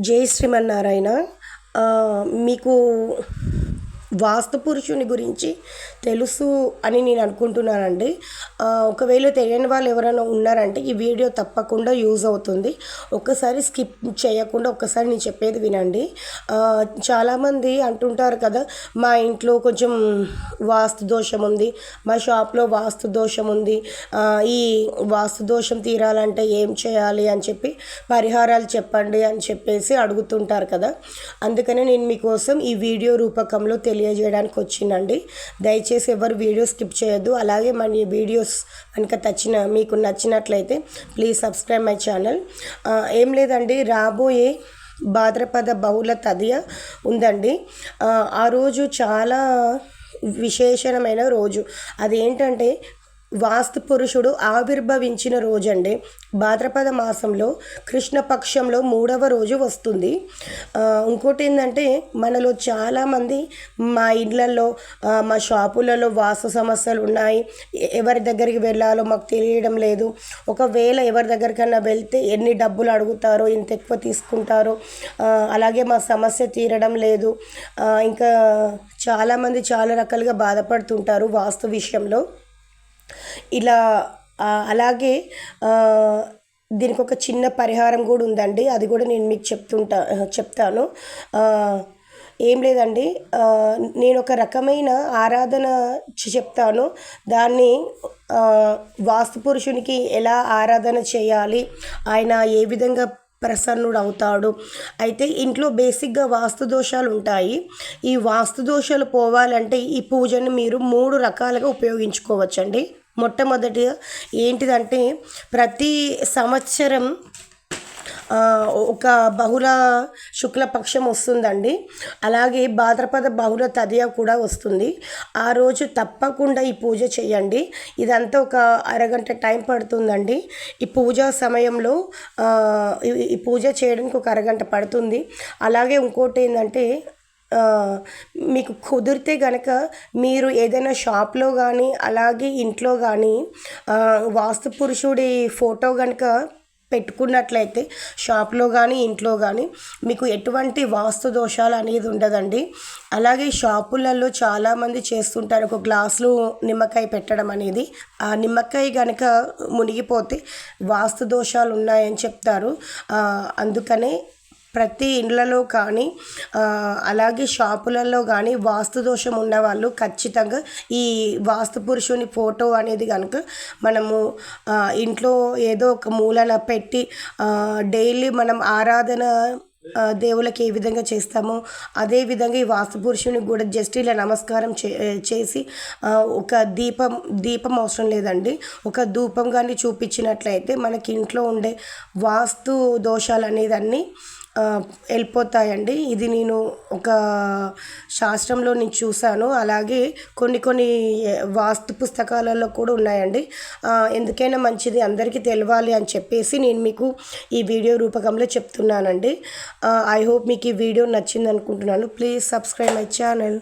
జై శ్రీమన్నారాయణ. మీకు వాస్తు పురుషుని గురించి తెలుసు అని నేను అనుకుంటున్నానండి. ఒకవేళ తెలియని వాళ్ళు ఎవరైనా ఉన్నారంటే ఈ వీడియో తప్పకుండా యూజ్ అవుతుంది. ఒక్కసారి స్కిప్ చేయకుండా ఒక్కసారి నేను చెప్పేది వినండి. చాలామంది అంటుంటారు కదా మా ఇంట్లో కొంచెం వాస్తు దోషం ఉంది మా షాప్లో వాస్తు దోషం ఉంది ఈ వాస్తు దోషం తీరాలంటే ఏం చేయాలి అని చెప్పి పరిహారాలు చెప్పండి అని చెప్పేసి అడుగుతుంటారు కదా. అందుకనే నేను మీకోసం ఈ వీడియో రూపకంలో తెలియజేయడానికి వచ్చిందండి దయచేసి ఎవరు వీడియో స్కిప్ చేయొద్దు. అలాగే మన ఈ వీడియోస్ కనుక నచ్చిన మీకు నచ్చినట్లయితే ప్లీజ్ సబ్స్క్రైబ్ మై ఛానల్. ఏం లేదండి. రాబోయే భాద్రపద బహుళ తదియ ఉందండి. ఆ, ఆ రోజు చాలా విశేషమైన రోజు. అదేంటంటే వాస్తు పురుషుడు ఆవిర్భవించిన రోజండి భాద్రపద మాసంలో కృష్ణపక్షంలో మూడవ రోజు వస్తుంది. ఇంకోటి ఏంటంటే మనలో చాలామంది మా ఇళ్ళల్లో మా షాపులలో వాస్తు సమస్యలు ఉన్నాయి. ఎవరి దగ్గరికి వెళ్ళాలో మాకు తెలియడం లేదు. ఒకవేళ ఎవరి దగ్గరికన్నా వెళ్తే ఎన్ని డబ్బులు అడుగుతారో ఇంత ఎక్కువ తీసుకుంటారో అలాగే మా సమస్య తీరడం లేదు. ఇంకా చాలామంది చాలా రకాలుగా బాధపడుతుంటారు వాస్తు విషయంలో. ఇలా అలాగే దీనికి ఒక చిన్న పరిహారం కూడా ఉందండి. అది కూడా నేను మీకు చెప్తుంటా చెప్తాను. ఏం లేదండి. నేను ఒక రకమైన ఆరాధన చెప్తాను. దాన్ని వాస్తు పురుషునికి ఎలా ఆరాధన చేయాలి ఆయన ఏ విధంగా ప్రసన్నుడు అవుతాడు అయితే ఇంట్లో బేసిక్గా వాస్తు దోషాలు ఉంటాయి. ఈ వాస్తు దోషాలు పోవాలంటే ఈ పూజను మీరు మూడు రకాలుగా ఉపయోగించుకోవచ్చండి. మొట్టమొదటిగా ఏంటిదంటే ప్రతి సంవత్సరం ఒక బహుళ శుక్లపక్షం వస్తుందండి. అలాగే భాద్రపద బహుళ తదియ కూడా వస్తుంది. ఆ రోజు తప్పకుండా ఈ పూజ చేయండి. ఇదంతా ఒక అరగంట టైం పడుతుందండి. ఈ పూజ సమయంలో ఈ- పూజ చేయడానికి ఒక అరగంట పడుతుంది. అలాగే ఇంకోటి ఏంటంటే మీకు కుదిరితే గనక మీరు ఏదైనా షాప్లో కానీ అలాగే ఇంట్లో కానీ వాస్తు పురుషుడి ఫోటో కనుక పెట్టుకున్నట్లయితే షాప్లో కానీ ఇంట్లో కానీ మీకు ఎటువంటి వాస్తు దోషాలు అనేది ఉండదండి. అలాగే షాపులలో చాలామంది చేస్తుంటారు ఒక గ్లాసులో నిమ్మకాయ పెట్టడం అనేది. ఆ నిమ్మకాయ కనుక మునిగిపోతే వాస్తు దోషాలు ఉన్నాయని చెప్తారు. అందుకనే ప్రతి ఇండ్లలో కానీ అలాగే షాపులలో కానీ వాస్తు దోషం ఉన్నవాళ్ళు ఖచ్చితంగా ఈ వాస్తు పురుషుని ఫోటో అనేది కనుక మనము ఇంట్లో ఏదో ఒక మూలన పెట్టి డైలీ మనం ఆరాధన దేవులకి దేవుళ్ళకి ఏ విధంగా చేస్తామో అదే విధంగా ఈ వాస్తు పురుషుని కూడా జస్ట్ ఇలా నమస్కారం చే చేసి ఒక దీపం దీపం అవసరం లేదండి. ఒక ధూపం కానీ చూపించినట్లయితే మనకి ఇంట్లో ఉండే వాస్తు దోషాలు అనేదన్నీ వెళ్ళిపోతాయండి. ఇది నేను ఒక శాస్త్రంలో నేను చూశాను. అలాగే కొన్ని కొన్ని వాస్తు పుస్తకాలలో కూడా ఉన్నాయండి. ఎందుకైనా మంచిది అందరికీ తెలవాలి అని చెప్పేసి నేను మీకు ఈ వీడియో రూపకంలో చెప్తున్నానండి. ఐ హోప్ మీకు ఈ వీడియో నచ్చింది అనుకుంటున్నాను. Please subscribe my channel